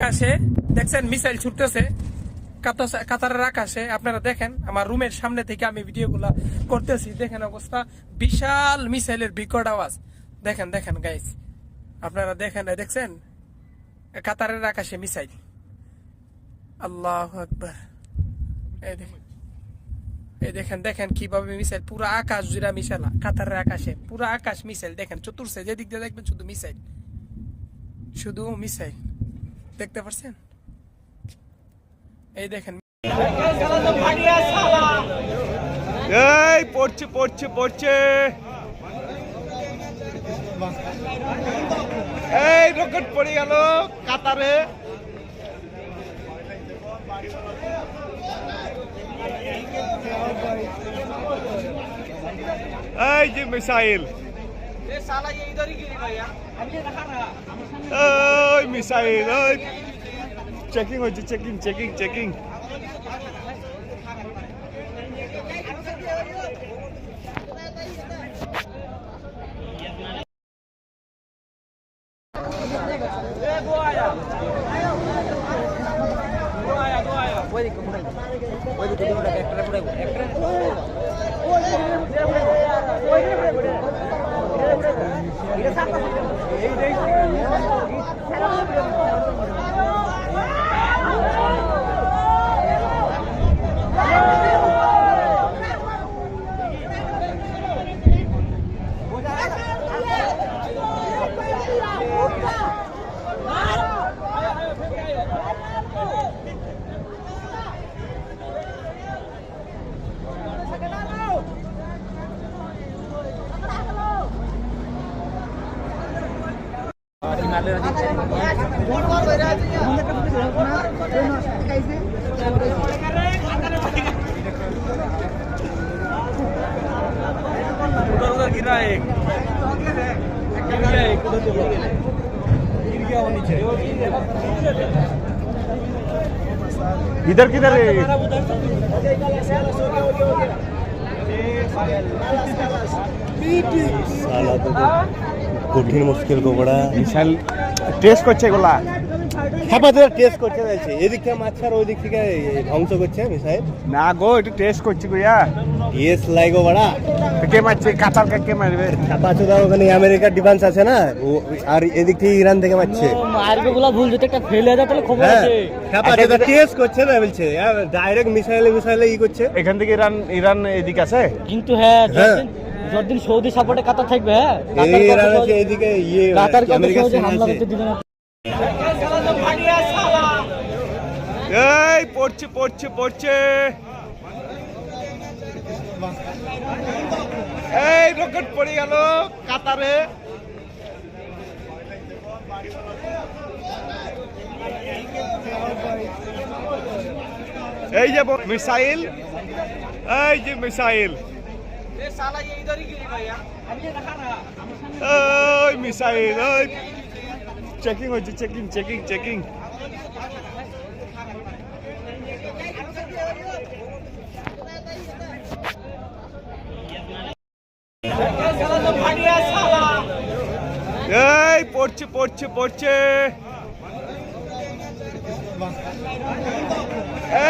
আকাশে, দেখছেন, মিসাইল ছুটতেছে। কাতারের আকাশে, আপনারা দেখেন, আমার রুমের সামনে থেকে আমি ভিডিওগুলা করতেছি। দেখেন অবস্থা, বিশাল মিসাইলের বিকট আওয়াজ। দেখেন দেখেন গাইস আপনারা দেখেন দেখছেন? কাতারের আকাশে মিসাইল। আল্লাহ আকবার। এই দেখেন। এই দেখেন দেখেন কীভাবে মিসাইল, পুরো আকাশ জুড়া মিসাইল কাতারের আকাশে। পুরো আকাশ মিসাইল, দেখেন, চতুর্থে, যেদিক দিয়ে দেখবেন শুধু মিসাইল। শুধু মিসাইল। দেখতে পাচ্ছেন এই দেখেন। এই, পড়ছে পড়ছে পড়ছে। এই, রকেট পড়ে গেল কাতারে। এই যে মিসাইল। ওই মিসাইল ওই চেকিং হচ্ছে চেকিং চেকিং চেকিং এই দেখ उधर उधर गिरा एक गिर गया एक उधर गिर गया वो नीचे इधर किधर है কঠিন মুশকিল কো বড়া মিসাইল টেস্ট করছে এগুলা। টেস্ট করতে যাচ্ছে এদিক থেকে মারছে আর ওই দিক থেকে ধ্বংস করছে মিসাইল না গো একটু টেস্ট করছি বড়া। কে মারছে? কাতার কে মারবে? ছাপা চোদা ওখানে আমেরিকার ডিফেন্স আছে না? ও- আর এদিক থেকে ইরান থেকে মারছে। মারবে গুলা ভুল যদি একটা ফেল যায় তাহলে খবর হ্যাঁ আছে। ছাপা চোদা টেস্ট করছে না বলছে। ডাইরেক্ট মিসাইলে মিসাইলে ই করছে। এখান থেকে ইরান ইরান এদিকে আছে? কিন্তু হ্যাঁ হ্যাঁ। যতদিন সৌদি সাপোর্টে কাতার থাকবে হ্যাঁ? কাতার ইয়ে হামলা করতে দিবে না। এই পড়ছে পড়ছে পড়ছে। এই রকেট পড়ে গেল কাতারে। এই যে মিসাইল এই যে মিসাইল। ওই মিসাইল, ওই। চেকিং হচ্ছে চেকিং চেকিং চেকিং এই, পড়ছে পড়ছে পড়ছে।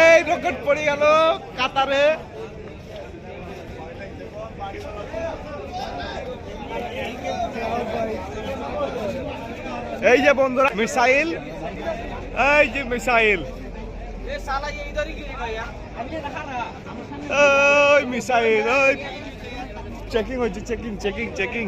এই রকেট পড়ে গেল কাতারে। এই যে বন্ধুরা মিসাইল। এই যে মিসাইল। ওই মিসাইল ওই চেকিং হচ্ছে চেকিং চেকিং চেকিং